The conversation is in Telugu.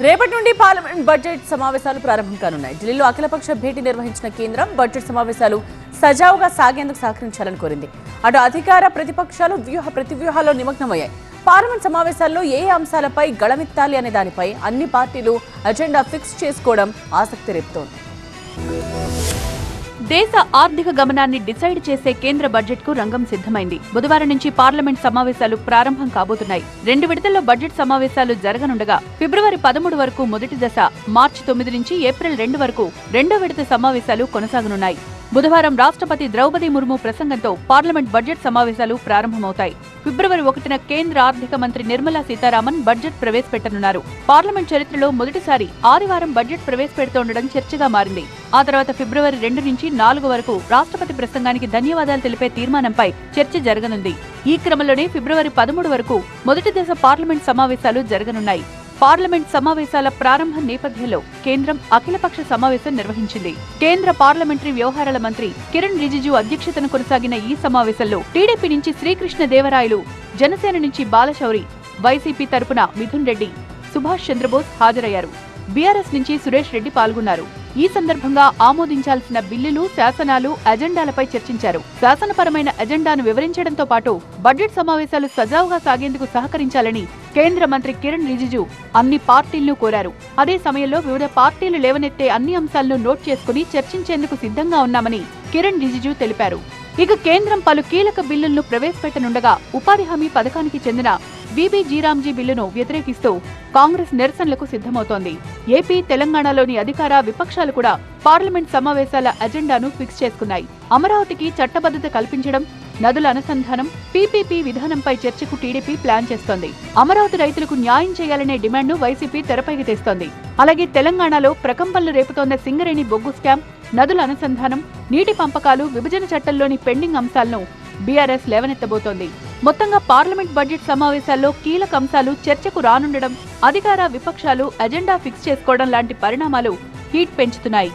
రేపటి నుండి పార్లమెంట్ బడ్జెట్ సమావేశాలు ప్రారంభం కానున్నాయి. ఢిల్లీలో అఖిలపక్ష భేటీ నిర్వహించిన కేంద్రం బడ్జెట్ సమావేశాలు సజావుగా సాగేందుకు సహకరించాలని కోరింది. అటు అధికార ప్రతిపక్షాలు వ్యూహ ప్రతివ్యూహాల్లో నిమగ్నమయ్యాయి. పార్లమెంట్ సమావేశాల్లో ఏ అంశాలపై గళమెత్తాలి అనే దానిపై అన్ని పార్టీలు అజెండా ఫిక్స్ చేసుకోవడం ఆసక్తి రేపుతోంది. దేశ ఆర్థిక గమనాన్ని డిసైడ్ చేసే కేంద్ర బడ్జెట్కు రంగం సిద్ధమైంది. బుధవారం నుంచి పార్లమెంట్ సమావేశాలు ప్రారంభం కాబోతున్నాయి. రెండు విడతల్లో బడ్జెట్ సమావేశాలు జరగనుండగా ఫిబ్రవరి పదమూడు వరకు మొదటి దశ మార్చి తొమ్మిది నుంచి ఏప్రిల్ రెండు వరకు రెండో విడత సమావేశాలు కొనసాగనున్నాయి. బుధవారం రాష్ట్రపతి ద్రౌపది ముర్ము ప్రసంగంతో పార్లమెంట్ బడ్జెట్ సమావేశాలు ప్రారంభమవుతాయి. ఫిబ్రవరి ఒకటిన కేంద్ర ఆర్థిక మంత్రి నిర్మలా సీతారామన్ బడ్జెట్ ప్రవేశపెట్టనున్నారు. పార్లమెంట్ చరిత్రలో మొదటిసారి ఆదివారం బడ్జెట్ ప్రవేశపెడుతుండడం చర్చగా మారింది. ఆ తర్వాత ఫిబ్రవరి రెండు నుంచి నాలుగు వరకు రాష్ట్రపతి ప్రసంగానికి ధన్యవాదాలు తెలిపే తీర్మానంపై చర్చ జరగనుంది. ఈ క్రమంలోనే ఫిబ్రవరి పదమూడు వరకు మొదటి దశ పార్లమెంట్ సమావేశాలు జరగనున్నాయి. పార్లమెంట్ సమావేశాల ప్రారంభ నేపథ్యంలో కేంద్రం అఖిలపక్ష సమావేశం నిర్వహించింది. కేంద్ర పార్లమెంటరీ వ్యవహారాల మంత్రి కిరణ్ రిజిజు అధ్యక్షతన కొనసాగిన ఈ సమావేశంలో టీడీపీ నుంచి శ్రీకృష్ణ దేవరాయలు జనసేన నుంచి బాలశౌరి వైసీపీ తరపున మిథున్ రెడ్డి సుభాష్ చంద్రబోస్ హాజరయ్యారు. బీఆర్ఎస్ నుంచి సురేష్ రెడ్డి పాల్గొన్నారు. ఈ సందర్భంగా ఆమోదించాల్సిన బిల్లులు శాసనాలు అజెండాలపై చర్చించారు. శాసనపరమైన అజెండాను వివరించడంతో పాటు బడ్జెట్ సమావేశాలు సజావుగా సాగేందుకు సహకరించాలని కేంద్ర మంత్రి కిరణ్ రిజిజు అన్ని పార్టీలను కోరారు. అదే సమయంలో వివిధ పార్టీలు లేవనెత్తే అన్ని అంశాలను నోట్ చేసుకుని చర్చించేందుకు సిద్ధంగా ఉన్నామని కిరణ్ రిజిజు తెలిపారు. ఇక కేంద్రం పలు కీలక బిల్లులను ప్రవేశపెట్టనుండగా ఉపాధి హామీ పథకానికి చెందిన బీబీ జీరాంజీ బిల్లును వ్యతిరేకిస్తూ కాంగ్రెస్ నిరసనలకు సిద్ధమవుతోంది. ఏపీ తెలంగాణలోని అధికార విపక్షాలు కూడా పార్లమెంట్ సమావేశాల అజెండాను ఫిక్స్ చేసుకున్నాయి. అమరావతికి చట్టబద్ధత కల్పించడం నదుల అనుసంధానం పీపీపీ విధానంపై చర్చకు టీడీపీ ప్లాన్ చేస్తోంది. అమరావతి రైతులకు న్యాయం చేయాలనే డిమాండ్ను వైసీపీ తెరపైకి తెస్తోంది. అలాగే తెలంగాణలో ప్రకంపనలు రేపుతోన్న సింగరేణి బొగ్గు స్కామ్ నదుల అనుసంధానం నీటి పంపకాలు విభజన చట్టంలోని పెండింగ్ అంశాలను బీఆర్ఎస్ లేవనెత్తబోతోంది. మొత్తంగా పార్లమెంట్ బడ్జెట్ సమావేశాల్లో కీలక అంశాలు చర్చకు రానుండడం అధికార విపక్షాలు అజెండా ఫిక్స్ చేసుకోవడం లాంటి పరిణామాలు హీట్ పెంచుతున్నాయి.